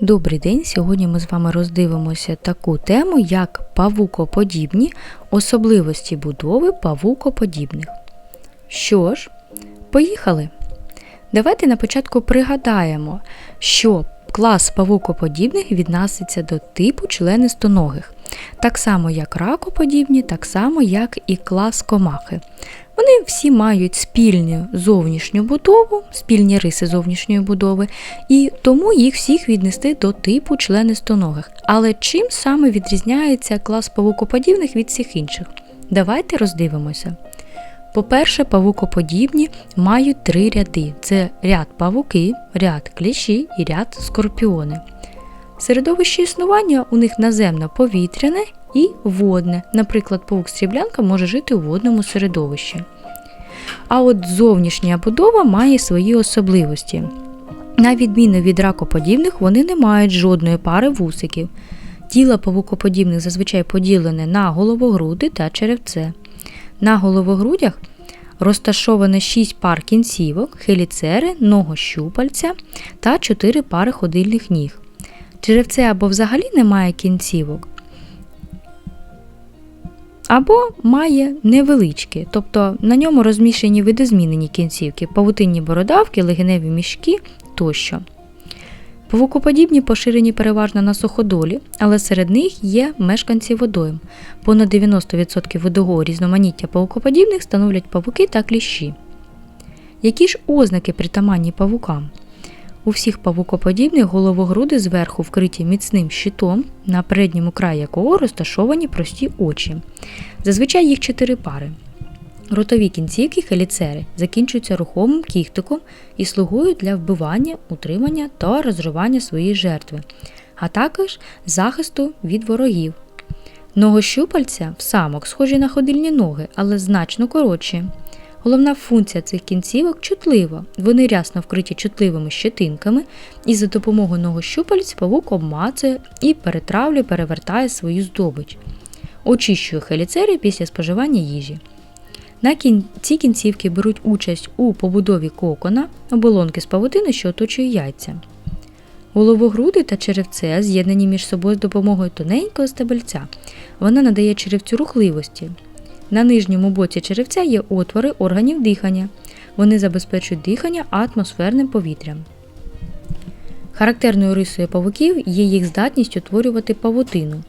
Добрий день! Сьогодні ми з вами роздивимося таку тему, як павукоподібні особливості будови павукоподібних. Що ж, поїхали! Давайте на початку пригадаємо, що клас павукоподібних відноситься до типу членистоногих, так само як ракоподібні, так само як і клас комахи. Вони всі мають спільну зовнішню будову, спільні риси зовнішньої будови, і тому їх всіх віднести до типу членистоногих. Але чим саме відрізняється клас павукоподібних від всіх інших? Давайте роздивимося. По-перше, павукоподібні мають три ряди: це ряд павуки, ряд кліщі і ряд скорпіони. Середовище існування у них наземно-повітряне і водне. Наприклад, павук стріблянка може жити у водному середовищі. А от зовнішня будова має свої особливості. На відміну від ракоподібних, вони не мають жодної пари вусиків. Тіло павукоподібних зазвичай поділене на головогруди та черевце. На головогрудях розташовано 6 пар кінцівок, хеліцери, ногощупальця та 4 пари ходильних ніг. Черевце або взагалі не має кінцівок, або має невеличкі, тобто на ньому розміщені видозмінені кінцівки, павутинні бородавки, легеневі мішки тощо. Павукоподібні поширені переважно на суходолі, але серед них є мешканці водойм. Понад 90% видового різноманіття павукоподібних становлять павуки та кліщі. Які ж ознаки притаманні павукам? У всіх павукоподібних головогруди зверху вкриті міцним щитом, на передньому краї якого розташовані прості очі. Зазвичай їх чотири пари. Ротові кінцівки хеліцери закінчуються рухомим кіхтиком і слугують для вбивання, утримання та розривання своєї жертви, а також захисту від ворогів. Ногощупальця в самок схожі на ходильні ноги, але значно коротші. Головна функція цих кінцівок чутлива. Вони рясно вкриті чутливими щетинками, і за допомогою ногощупальць павук обмацує і перетравлює, перевертає свою здобич. Очищує хеліцери після споживання їжі. На кін... Ці кінцівки беруть участь у побудові кокона, оболонки з павутини, що оточує яйця. Головогруди та черевце з'єднані між собою з допомогою тоненького стебельця. Вона надає черевцю рухливості. На нижньому боці черевця є отвори органів дихання. Вони забезпечують дихання атмосферним повітрям. Характерною рисою павуків є їх здатність утворювати павутину.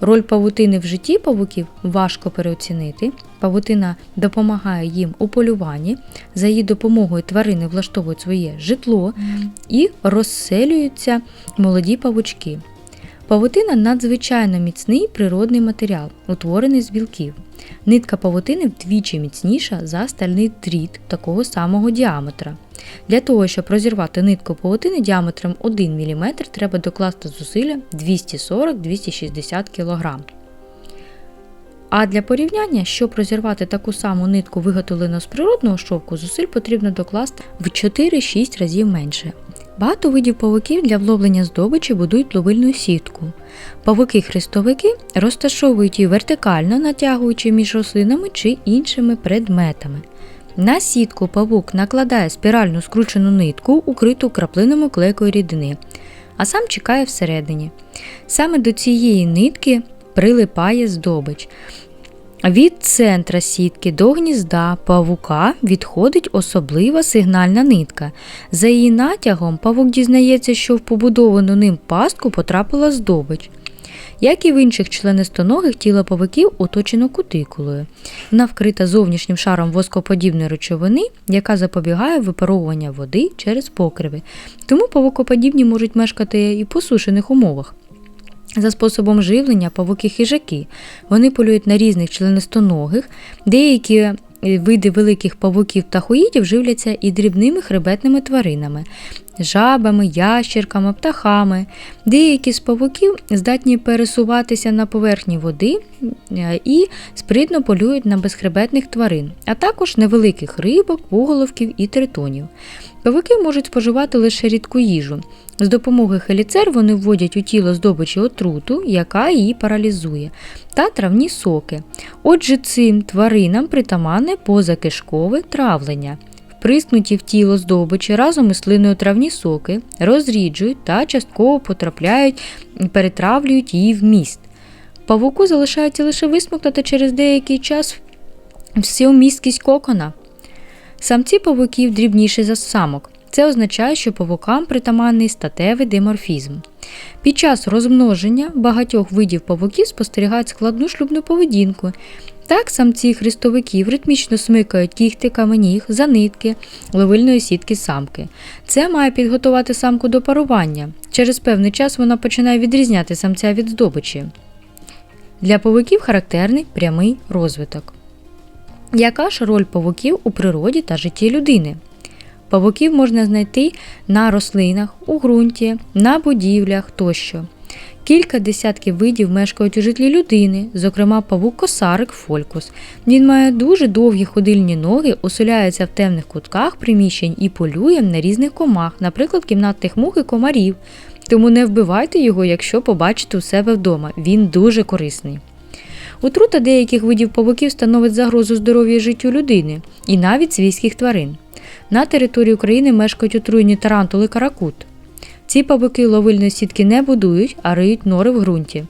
Роль павутини в житті павуків важко переоцінити. Павутина допомагає їм у полюванні, за її допомогою тварини влаштовують своє житло і розселюються молоді павучки. Павутина надзвичайно міцний природний матеріал, утворений з білків. Нитка павутини вдвічі міцніша за стальний дріт такого самого діаметра. Для того, щоб розірвати нитку павутини діаметром 1 мм, треба докласти зусилля 240-260 кг. А для порівняння, щоб розірвати таку саму нитку, виготовлену з природного шовку, зусиль потрібно докласти в 4-6 разів менше. Багато видів павуків для вловлення здобичі будують ловильну сітку. Павуки-хрестовики розташовують її вертикально, натягуючи між рослинами чи іншими предметами. На сітку павук накладає спіральну скручену нитку, укриту краплинами клейкої рідини, а сам чекає всередині. Саме до цієї нитки прилипає здобич. Від центра сітки до гнізда павука відходить особлива сигнальна нитка. За її натягом павук дізнається, що в побудовану ним пастку потрапила здобич. Як і в інших членистоногих, тіло павуків оточено кутикулою. Вона вкрита зовнішнім шаром воскоподібної речовини, яка запобігає випаровування води через покриви. Тому павукоподібні можуть мешкати і в посушених умовах. За способом живлення павуки хижаки. Вони полюють на різних членистоногих, деякі е, види великих павуків та хуїдів живляться і дрібними хребетними тваринами, жабами, ящерками, птахами. Деякі з павуків здатні пересуватися на поверхні води е, і спритно полюють на безхребетних тварин, а також невеликих рибок, вуголовків і тритонів. Павуки можуть споживати лише рідку їжу. З допомогою хеліцер вони вводять у тіло здобичі отруту, яка її паралізує, та травні соки. Отже, цим тваринам притаманне позакишкове травлення. Приснуті в тіло здобичі разом із слиною травні соки розріджують та частково потрапляють, перетравлюють її в міст. Павуку залишається лише висмоктати через деякий час всю місткість кокона. Самці павуків дрібніші за самок. Це означає, що павукам притаманний статевий диморфізм. Під час розмноження багатьох видів павуків спостерігають складну шлюбну поведінку. Так, самці хрестовиків ритмічно смикають кіхти каменіг за нитки ловильної сітки самки. Це має підготувати самку до парування. Через певний час вона починає відрізняти самця від здобичі. Для павуків характерний прямий розвиток. Яка ж роль павуків у природі та житті людини? Павуків можна знайти на рослинах, у ґрунті, на будівлях тощо. Кілька десятків видів мешкають у житлі людини, зокрема павук-косарик фолькус. Він має дуже довгі ходильні ноги, оселяється в темних кутках приміщень і полює на різних комах, наприклад, кімнатних мух і комарів. Тому не вбивайте його, якщо побачите у себе вдома. Він дуже корисний. Отрута деяких видів павуків становить загрозу здоров'ю і життю людини і навіть свійських тварин. На території України мешкають отруєні тарантули каракут. Ці павуки ловильної сітки не будують, а риють нори в ґрунті.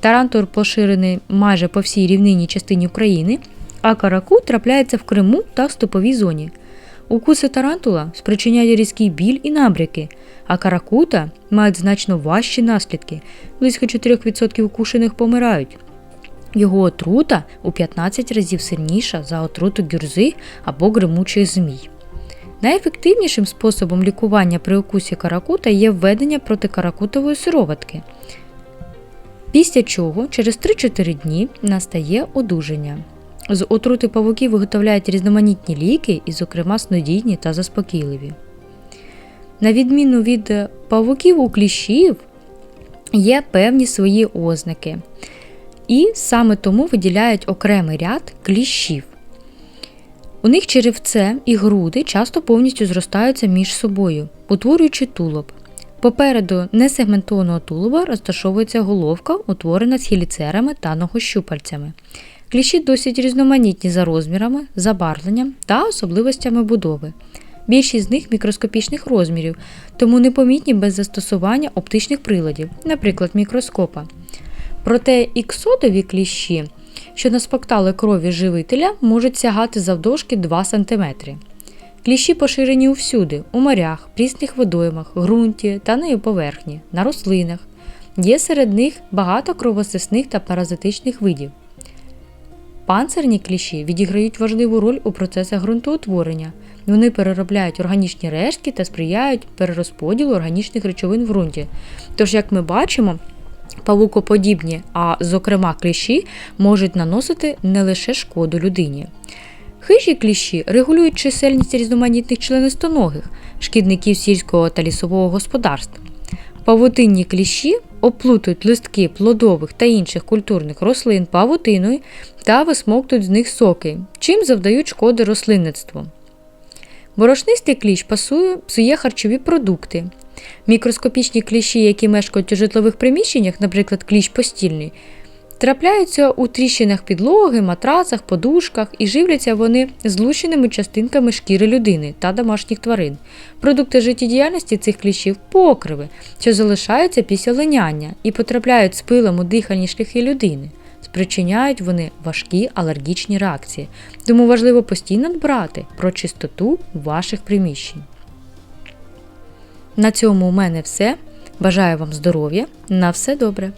Тарантур поширений майже по всій рівнинній частині України, а каракут трапляється в Криму та в степовій зоні. Укуси тарантула спричиняють різкий біль і набряки, а каракута мають значно важчі наслідки. Близько 4% укушених помирають. Його отрута у 15 разів сильніша за отруту гюрзи або гримучих змій. Найефективнішим способом лікування при укусі каракута є введення протикаракутової сироватки. Після чого через 3-4 дні настає одужання. З отрути павуків виготовляють різноманітні ліки, і, зокрема, снодійні та заспокійливі. На відміну від павуків у кліщів є певні свої ознаки. І саме тому виділяють окремий ряд кліщів. У них черевце і груди часто повністю зростаються між собою, утворюючи тулуб. Попереду несегментованого тулуба розташовується головка, утворена схіліцерами та ногощупальцями. Кліщі досить різноманітні за розмірами, забарвленням та особливостями будови. Більшість з них мікроскопічних розмірів, тому непомітні без застосування оптичних приладів, наприклад, мікроскопа. Проте іксодові кліщі, що наспоктали крові живителя, можуть сягати завдовжки 2 см. Кліщі поширені усюди, у морях, прісних водоймах, ґрунті та на її поверхні, на рослинах. Є серед них багато кровосисних та паразитичних видів. Панцирні кліщі відіграють важливу роль у процесах ґрунтоутворення. Вони переробляють органічні рештки та сприяють перерозподілу органічних речовин в ґрунті. Тож, як ми бачимо, павукоподібні, а зокрема кліщі, можуть наносити не лише шкоду людині. Хижі кліщі регулюють чисельність різноманітних членистоногих, шкідників сільського та лісового господарств. Павутинні кліщі оплутують листки плодових та інших культурних рослин павутиною та висмоктують з них соки, чим завдають шкоди рослинництву. Борошнистий кліщ пасує, псує харчові продукти. Мікроскопічні кліщі, які мешкають у житлових приміщеннях, наприклад, кліщ постільний, трапляються у тріщинах підлоги, матрацах, подушках і живляться вони злученими частинками шкіри людини та домашніх тварин. Продукти життєдіяльності цих кліщів покриви, що залишаються після линяння і потрапляють з пилом у дихальні шляхи людини. Спричиняють вони важкі алергічні реакції, тому важливо постійно дбати про чистоту ваших приміщень. На цьому у мене все. Бажаю вам здоров'я. На все добре!